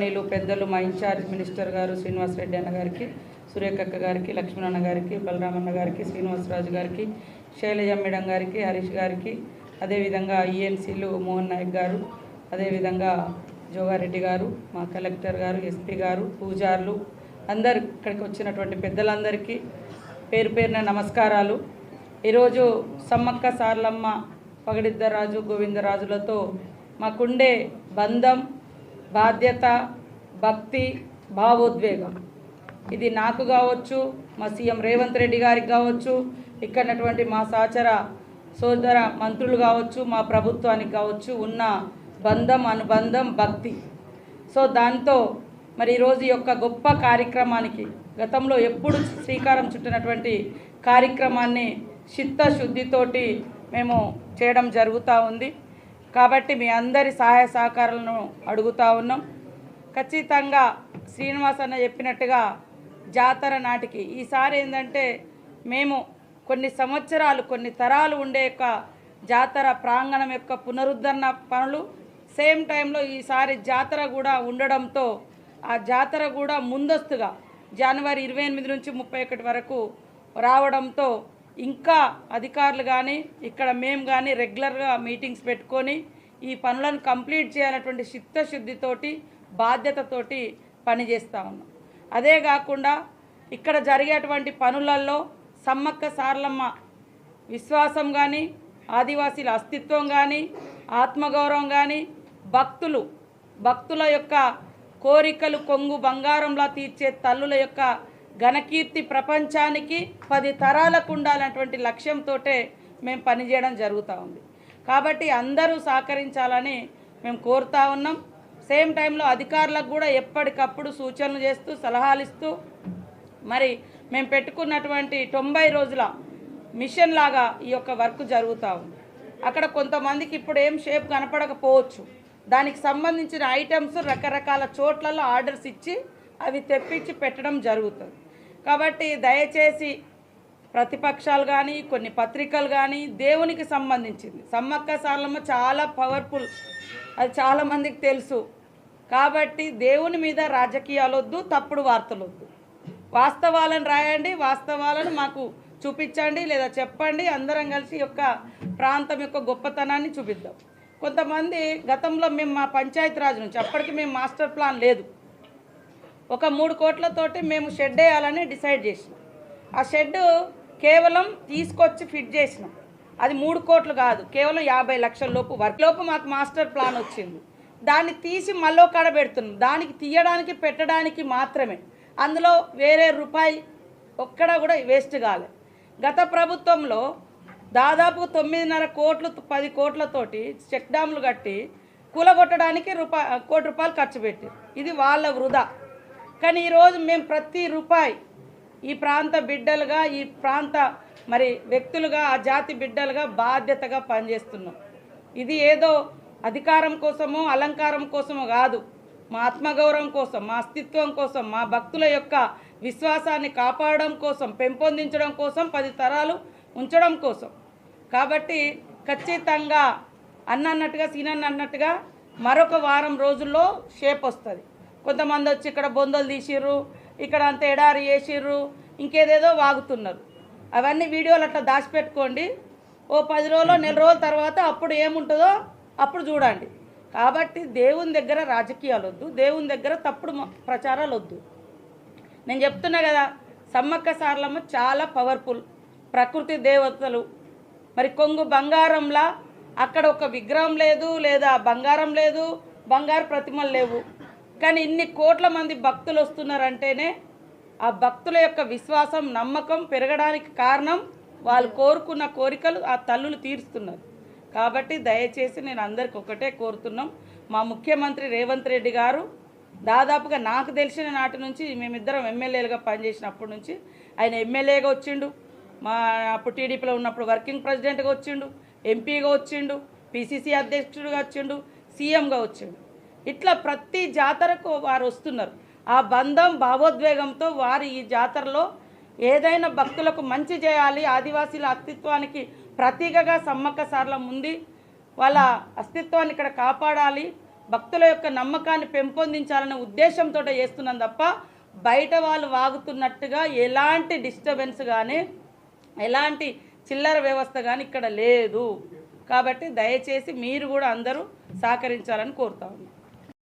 గౌరవనీయులు పెద్దలు మా ఇన్ఛార్జ్ మినిస్టర్ గారు శ్రీనివాసరెడ్డి అన్న గారికి సురేఖక్క గారికి లక్ష్మణన్న గారికి బలరామన్న గారికి శ్రీనివాసరాజు గారికి శైలజ మేడం గారికి హరీష్ గారికి అదేవిధంగా ఈఎన్సీలు మోహన్ నాయక్ గారు అదేవిధంగా జోగారెడ్డి గారు మా కలెక్టర్ గారు ఎస్పీ గారు పూజారులు అందరు ఇక్కడికి వచ్చినటువంటి పెద్దలందరికీ పేరు పేరున నమస్కారాలు. ఈరోజు సమ్మక్క సార్లమ్మ పగడిద్దరాజు గోవిందరాజులతో మాకుండే బంధం బాధ్యత భక్తి భావోద్వేగం. ఇది నాకు కావచ్చు మా సీఎం రేవంత్ రెడ్డి గారికి కావచ్చు ఇక్కడటువంటి మా సహచర సోదర మంత్రులు కావచ్చు మా ప్రభుత్వానికి కావచ్చు ఉన్న బంధం అనుబంధం భక్తి. సో దాంతో మరి ఈరోజు యొక్క గొప్ప కార్యక్రమానికి గతంలో ఎప్పుడు శ్రీకారం చుట్టినటువంటి కార్యక్రమాన్ని చిత్తశుద్ధితోటి మేము చేయడం జరుగుతూ ఉంది. కాబట్టి మీ అందరి సహాయ సహకారాలను అడుగుతా ఉన్నాం. ఖచ్చితంగా శ్రీనివాస్ అన్న చెప్పినట్టుగా జాతర నాటికి ఈసారి ఏంటంటే మేము కొన్ని సంవత్సరాలు కొన్ని తరాలు ఉండే యొక్క జాతర ప్రాంగణం యొక్క పునరుద్ధరణ పనులు సేమ్ టైంలో ఈసారి జాతర కూడా ఉండడంతో ఆ జాతర కూడా ముందస్తుగా జనవరి ఇరవై ఎనిమిది నుంచి ముప్పై ఒకటి వరకు రావడంతో ఇంకా అధికారులు కానీ ఇక్కడ మేము కానీ రెగ్యులర్గా మీటింగ్స్ పెట్టుకొని ఈ పనులను కంప్లీట్ చేయాలన్నటువంటి చిత్తశుద్ధితోటి బాధ్యతతోటి పనిచేస్తూ ఉన్నాం. అదే కాకుండా ఇక్కడ జరిగేటువంటి పనులలో సమ్మక్క సారలమ్మ విశ్వాసం కానీ ఆదివాసీల అస్తిత్వం కానీ ఆత్మగౌరవం కానీ భక్తులు భక్తుల యొక్క కోరికలు కొంగు బంగారంలా తీర్చే తల్లుల యొక్క ఘనకీర్తి ప్రపంచానికి పది తరాలకు ఉండాలన్నటువంటి లక్ష్యంతో మేము పనిచేయడం జరుగుతూ ఉంది. కాబట్టి అందరూ సహకరించాలని మేము కోరుతా ఉన్నాం. సేమ్ టైంలో అధికారులకు కూడా ఎప్పటికప్పుడు సూచనలు చేస్తూ సలహాలు ఇస్తూ మరి మేము పెట్టుకున్నటువంటి తొంభై రోజుల మిషన్ లాగా ఈ యొక్క వర్క్ జరుగుతూ ఉంది. అక్కడ కొంతమందికి ఇప్పుడు ఏం షేప్ కనపడకపోవచ్చు. దానికి సంబంధించిన ఐటమ్స్ రకరకాల చోట్లలో ఆర్డర్స్ ఇచ్చి అవి తెప్పించి పెట్టడం జరుగుతుంది. కాబట్టి దయచేసి ప్రతిపక్షాలు కానీ కొన్ని పత్రికలు కానీ దేవునికి సంబంధించింది. సమ్మక్క సార్లమ్మ చాలా పవర్ఫుల్ అది చాలామందికి తెలుసు. కాబట్టి దేవుని మీద రాజకీయాలు వద్దు తప్పుడు వార్తలు వద్దు. వాస్తవాలను రాయండి వాస్తవాలను మాకు చూపించండి లేదా చెప్పండి. అందరం కలిసి యొక్క ప్రాంతం యొక్క గొప్పతనాన్ని చూపిద్దాం. కొంతమంది గతంలో మేము మా పంచాయతీరాజ్ నుంచి అప్పటికి మేము మాస్టర్ ప్లాన్ లేదు. ఒక మూడు కోట్లతోటి మేము షెడ్ వేయాలని డిసైడ్ చేసినాం. ఆ షెడ్ కేవలం తీసుకొచ్చి ఫిట్ చేసినాం. అది మూడు కోట్లు కాదు కేవలం యాభై లక్షల లోపు వర్క్. లోపు మాకు మాస్టర్ ప్లాన్ వచ్చింది. దాన్ని తీసి మళ్ళీ కాడ పెడుతున్నాం. దానికి తీయడానికి పెట్టడానికి మాత్రమే. అందులో వేరే రూపాయి ఒక్కడ కూడా వేస్ట్ కాలే. గత ప్రభుత్వంలో దాదాపు తొమ్మిదిన్నర కోట్లు పది కోట్లతోటి చెక్ డ్యాములు కట్టి కూలగొట్టడానికి రూపాయి కోటి రూపాయలు ఖర్చు పెట్టి ఇది వాళ్ళ వృధా. కానీ ఈరోజు మేము ప్రతి రూపాయి ఈ ప్రాంత బిడ్డలుగా ఈ ప్రాంత మరి వ్యక్తులుగా ఆ జాతి బిడ్డలుగా బాధ్యతగా పనిచేస్తున్నాం. ఇది ఏదో అధికారం కోసమో అలంకారం కోసమో కాదు. మా ఆత్మగౌరవం కోసం మా అస్తిత్వం కోసం మా భక్తుల యొక్క విశ్వాసాన్ని కాపాడడం కోసం పెంపొందించడం కోసం పది తరాలు ఉంచడం కోసం. కాబట్టి ఖచ్చితంగా అన్న అన్నట్టుగా సీనన్న అన్నట్టుగా మరొక వారం రోజుల్లో షేప్ వస్తుంది. కొంతమంది వచ్చి ఇక్కడ బొందలు తీసిర్రు ఇక్కడ అంత ఎడారి వేసిర్రు ఇంకేదేదో వాగుతున్నారు. అవన్నీ వీడియోలు అట్లా దాచిపెట్టుకోండి. ఓ పది రోజులు నెల రోజుల తర్వాత అప్పుడు ఏముంటుందో అప్పుడు చూడండి. కాబట్టి దేవుని దగ్గర రాజకీయాలు వద్దు దేవుని దగ్గర తప్పుడు ప్రచారాలు వద్దు నేను చెప్తున్నా కదా సమ్మక్క సారలమ్మ చాలా పవర్ఫుల్ ప్రకృతి దేవతలు. మరి కొంగు బంగారంలా అక్కడ ఒక విగ్రహం లేదు లేదా బంగారం లేదు బంగారు ప్రతిమలు లేవు. కానీ ఇన్ని కోట్ల మంది భక్తులు వస్తున్నారంటేనే ఆ భక్తుల యొక్క విశ్వాసం నమ్మకం పెరగడానికి కారణం వాళ్ళు కోరుకున్న కోరికలు ఆ తల్లులు తీరుస్తున్నారు. కాబట్టి దయచేసి నేను అందరికి ఒకటే కోరుతున్నాం. మా ముఖ్యమంత్రి రేవంత్ రెడ్డి గారు దాదాపుగా నాకు తెలిసిన నాటి నుంచి మేమిద్దరం ఎమ్మెల్యేలుగా పనిచేసినప్పటి నుంచి ఆయన ఎమ్మెల్యేగా వచ్చిండు. మా అప్పుడు టీడీపీలో ఉన్నప్పుడు వర్కింగ్ ప్రెసిడెంట్గా వచ్చిండు ఎంపీగా వచ్చిండు పిసిసి అధ్యక్షుడిగా వచ్చిండు సీఎంగా వచ్చిండు. ఇట్లా ప్రతి జాతరకు వారు వస్తున్నారు. ఆ బంధం భావోద్వేగంతో వారు ఈ జాతరలో ఏదైనా భక్తులకు మంచి చేయాలి ఆదివాసీల అస్తిత్వానికి ప్రతీకగా సమ్మక్క సార్లం ఉంది వాళ్ళ అస్తిత్వాన్ని ఇక్కడ కాపాడాలి భక్తుల యొక్క నమ్మకాన్ని పెంపొందించాలనే ఉద్దేశంతో చేస్తున్నాం తప్ప బయట వాళ్ళు వాగుతున్నట్టుగా ఎలాంటి డిస్టర్బెన్స్ కానీ ఎలాంటి చిల్లర వ్యవస్థ కానీ ఇక్కడ లేదు. కాబట్టి దయచేసి మీరు కూడా అందరూ సహకరించాలని కోరుతా ఉన్నాం.